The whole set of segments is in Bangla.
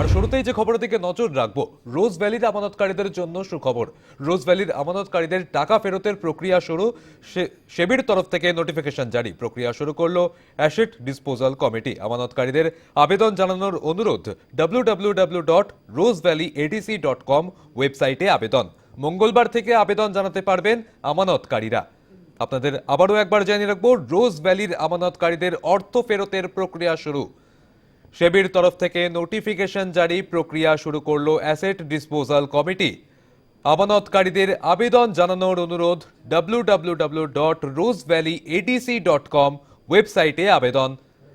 আর শুরুতেই যে খবরের দিকে নজর রাখব, রোজ ভ্যালির আমানতকারীদের জন্য সুখবর। রোজ ভ্যালির আমানতকারীদের টাকা ফেরতের প্রক্রিয়া শুরু সেবির তরফ থেকে নোটিফিকেশন জারি। প্রক্রিয়া শুরু করল অ্যাসেট ডিসপোজাল কমিটি আমানতকারীদের আবেদন জানানোর অনুরোধ W W W dot Rose Valley ADC dot com ওয়েবসাইটে আবেদন। মঙ্গলবার থেকে আবেদন জানাতে পারবেন আমানতকারীরা। আপনাদের আবারও একবার জানিয়ে রাখব, রোজ ভ্যালির আমানতকারীদের অর্থ ফেরতের প্রক্রিয়া শুরু। সেবির তরফ থেকে নোটিফিকেশন জারি প্রক্রিয়া শুরু করল অ্যাসেট ডিসপোজাল কমিটি আমানতকারীদের আবেদন জানানোর অনুরোধ W dot Rose Valley ADC dot com ওয়েবসাইটে আবেদন।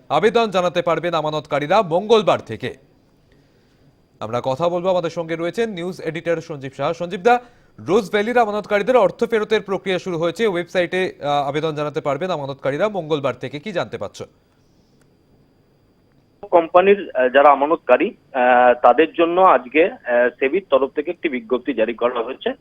আবেদন জানাতে পারবেন আমানতকারীরা মঙ্গলবার থেকে। আমরা কথা বলব আমাদের সঙ্গে রয়েছেন নিউজ এডিটর সঞ্জীব শাহ সঞ্জীব দা রোজ ভ্যালির আমানতকারীদের অর্থ ফেরতের প্রক্রিয়া শুরু হয়েছে। ওয়েবসাইটে আবেদন জানাতে পারবেন আমানতকারীরা মঙ্গলবার থেকে। কি জানতে পারছ? কোম্পানির যারা আমানতকারী তাদের জন্য আজকে সেবির তরফ থেকে একটি বিজ্ঞপ্তি জারি করা হয়েছে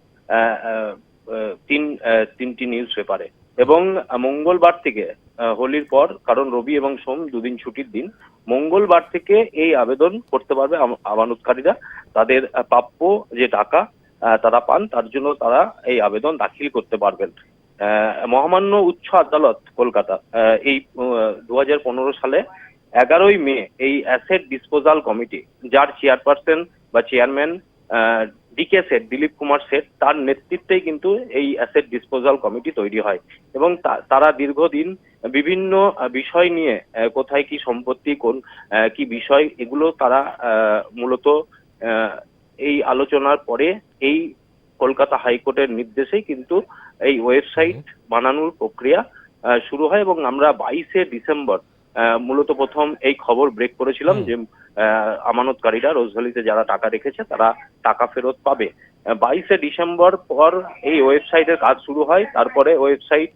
তিন তিনটি নিউজ পেপারে। এবং মঙ্গলবার থেকে হোলির পর, কারণ রবি এবং সোম দুদিন ছুটির দিন, মঙ্গলবার থেকে এই আবেদন করতে পারবে আম- আমানতকারীরা। তাদের প্রাপ্য যে টাকা তারা পান, তার জন্য তারা এই আবেদন দাখিল করতে পারবেন। মহামান্য উচ্চ আদালত কলকাতা এই দু হাজার পনেরো সালে এগারোই মে এই অ্যাসেট ডিসপোজাল কমিটি যার চেয়ারপারসন বা chairman DK set Dilip Kumar set তার নেতৃত্বেই কিন্তু এই অ্যাসেট ডিসপোজাল কমিটি তৈরি হয়। এবং তারা দীর্ঘদিন বিভিন্ন বিষয় নিয়ে কোথায় কি সম্পত্তি কোন কি বিষয় এগুলো তারা আহ, মূলত আহ, এই আলোচনার পরে এই কলকাতা হাইকোর্টের নির্দেশেই কিন্তু এই ওয়েবসাইট বানানোর প্রক্রিয়া শুরু হয় এবং আমরা বাইশে ডিসেম্বর মূলত প্রথম এই খবর ব্রেক করেছিলাম যে আহ, আমানতকারীরা রোজভ্যালিতে যারা টাকা রেখেছে তারা টাকা ফেরত পাবে। বাইশে ডিসেম্বর পর এই ওয়েবসাইটের কাজ শুরু হয়। তারপরে ওয়েবসাইট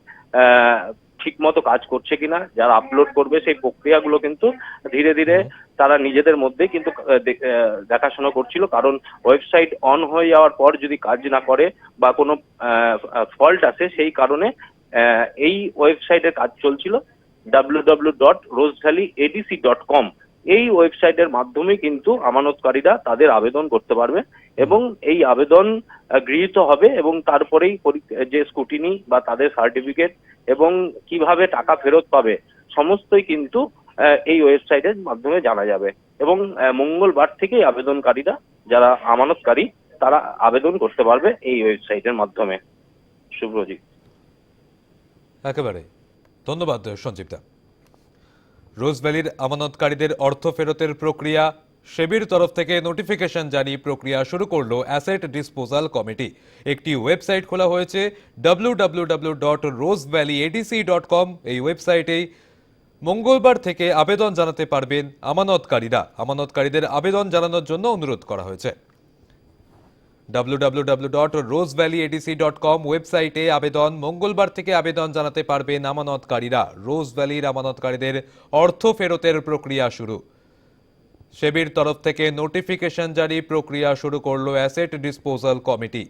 ঠিক মতো কাজ করছে কিনা যারা আপলোড করবে সেই প্রক্রিয়াগুলো কিন্তু ধীরে ধীরে তারা নিজেদের মধ্যে কিন্তু দেখাশোনা করছিল। কারণ ওয়েবসাইট অন হয়ে যাওয়ার পর যদি কাজ না করে বা কোনো ফল্ট আসে সেই কারণে আহ, এই ওয়েবসাইটের কাজ চলছিল। www.rosevalleyadc.com এই ওয়েবসাইটের মাধ্যমে কিন্তু আমানতকারীরা তাদের আবেদন করতে পারবে এবং এই আবেদন গৃহীত হবে এবং তারপরেই যে স্কুটিনি বা তাদের সার্টিফিকেট এবং কীভাবে টাকা ফেরত পাবে, সমস্তই কিন্তু এই ওয়েবসাইটের মাধ্যমে জানা যাবে এবং মঙ্গলবার থেকেই আবেদনকারীরা যারা আমানতকারী, তারা আবেদন করতে পারবে এই ওয়েবসাইটের মাধ্যমে। শুভ্রজিৎ। একেবারে। ধন্যবাদ সঞ্জীব দা রোজ ভ্যালির আমানতকারীদের অর্থ ফেরতের প্রক্রিয়া, সেবির তরফ থেকে নোটিফিকেশন জারি প্রক্রিয়া শুরু করল অ্যাসেট ডিসপোজাল কমিটি। একটি ওয়েবসাইট খোলা হয়েছে কম এই ওয়েবসাইটেই মঙ্গলবার থেকে আবেদন জানাতে পারবেন আমানতকারীরা। আমানতকারীদের আবেদন জানানোর জন্য অনুরোধ করা হয়েছে। www.rosevalleyadc.com ওয়েবসাইটে আবেদন। মঙ্গলবার থেকে আবেদন জানাতে পারবেন আমানতকারীরা রোজ ভ্যালির আমানতকারীদের অর্থ ফেরতের প্রক্রিয়া শুরু। সেবির তরফ থেকে নোটিফিকেশন জারি, প্রক্রিয়া শুরু করল অ্যাসেট ডিসপোজাল কমিটি।